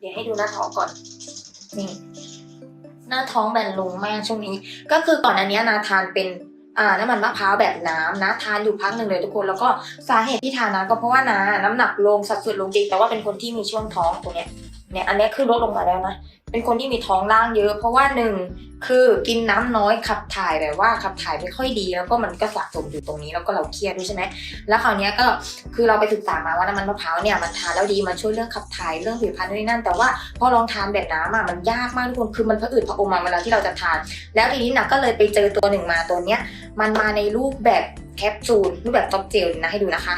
เดี๋ยวให้ดูหน้าท้องก่อนนี่หน้าท้องแบนลงมากช่วงนี้ ก็คือก่อนอันเนี้ยนาทานเป็นอ่าน้ำมันมะพร้าวแบบน้ำนะทานอยู่พักหนึ่งเลยทุกคนแล้วก็สาเหตุที่ทานนะก็เพราะว่านาน้ำหนักลงสัดส่วนลงจริงแต่ว่าเป็นคนที่มีช่วงท้องตรงเนี้ย เนี่ยอันนี้คือลดลงมาแล้วนะ เป็นคนที่มีท้องร่างเยอะ เพราะว่าหนึ่งคือกินน้ำน้อยขับถ่ายแบบว่าขับถ่ายไม่ค่อยดี แล้วก็มันก็สะสมอยู่ตรงนี้แล้วก็เราเครียดด้วยใช่ไหมแล้วคราวนี้ก็คือเราไปศึกษามาว่าน้ำมันมะพร้าวเนี่ยมันทานแล้วดีมันช่วยเรื่องขับถ่ายเรื่องผิวพรรณนู่นนี่นั่น แต่ว่าพอลองทานแบบน้ำอะมันยากมากทุกคนคือมันผะอืดผะอมมาเวลาที่เราจะทาน แล้วทีนี้นะก็เลยไปเจอตัวหนึ่งมาตัวเนี้ยมันมาในรูปแบบแคปซูลรูปแบบท็อปเจลนะให้ดูนะคะ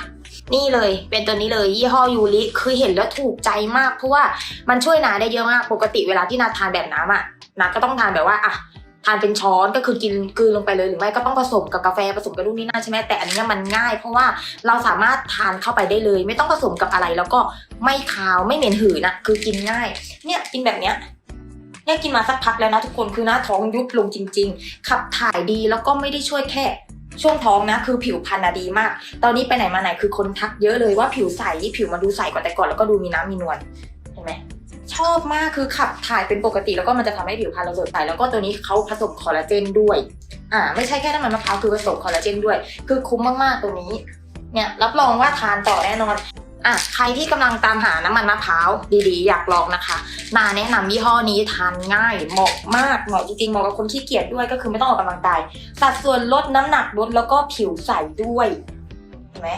นี่เลยเป็นตัวนี้เลยยี่ห้อยูริคือเห็นแล้วถูกใจมาก เพราะว่ามันช่วยนาได้เยอะมากปกติเวลาที่นาทานแบบน้ำอะนาก็ต้องทานแบบว่าอะทานเป็นช้อนก็คือกินกลืนลงไปเลยหรือไม่ก็ต้องผสมกับกาแฟผสมกับนู่นนี่นั่นใช่ไหมแต่อันเนี้ยมันง่าย เพราะว่าเราสามารถทานเข้าไปได้เลย ไม่ต้องผสมกับอะไรแล้วก็ไม่คาวไม่เหม็นหืนนะคือกินง่าย เนี่ยกินแบบเนี้ยเนี่ยกินมาสักพักแล้วนะทุกคนคือหน้าท้องยุบลงจริง ๆ ขับถ่ายดีแล้วก็ไม่ได้ช่วยแค่ ช่วงท้องนะคือผิวพรรณดีมาก ตอนนี้ไปไหนมาไหนคือคนทักเยอะเลยว่าผิวใสผิวมันดูใสกว่าแต่ก่อนแล้วก็ดูมีน้ำมีนวลเห็นไหมชอบมากคือขับถ่ายเป็นปกติแล้วก็มันจะทำให้ผิวพรรณเราสดใสแล้วก็ตัวนี้เขาผสมคอลลาเจนด้วยอ่าไม่ใช่แค่น้ำมันมะพร้าวคือผสมคอลลาเจนด้วย คือคุ้มมากๆตัวนี้เนี่ยรับรองว่าทานต่อแน่นอน อะใครที่กำลังตามหาน้ำมันมะพร้าวดีๆ อยากลองนะคะ นาแนะนำยี่ห้อนี้ทานง่ายเหมาะมากเหมาะจริงๆเหมาะกับคนขี้เกียจด้วยก็คือไม่ต้องออกกำลังกายสัดส่วนลดน้ำหนักลดแล้วก็ผิวใสด้วยเห็นไหม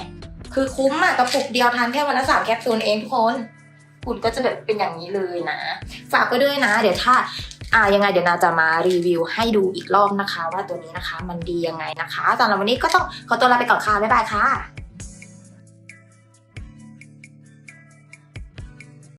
คือคุ้มอะกระปุกเดียวทานแค่วันละสามแคปซูลเองทุกคนคุณก็จะแบบเป็นอย่างนี้เลยนะ ฝากไว้ด้วยนะ เดี๋ยวถ้าอ่ายังไงเดี๋ยวนาจะมารีวิวให้ดูอีกรอบนะคะ ว่าตัวนี้นะคะมันดียังไงนะคะสำหรับวันนี้ก็ต้องขอตัวลาไปก่อนค่ะบ๊ายบายค่ะ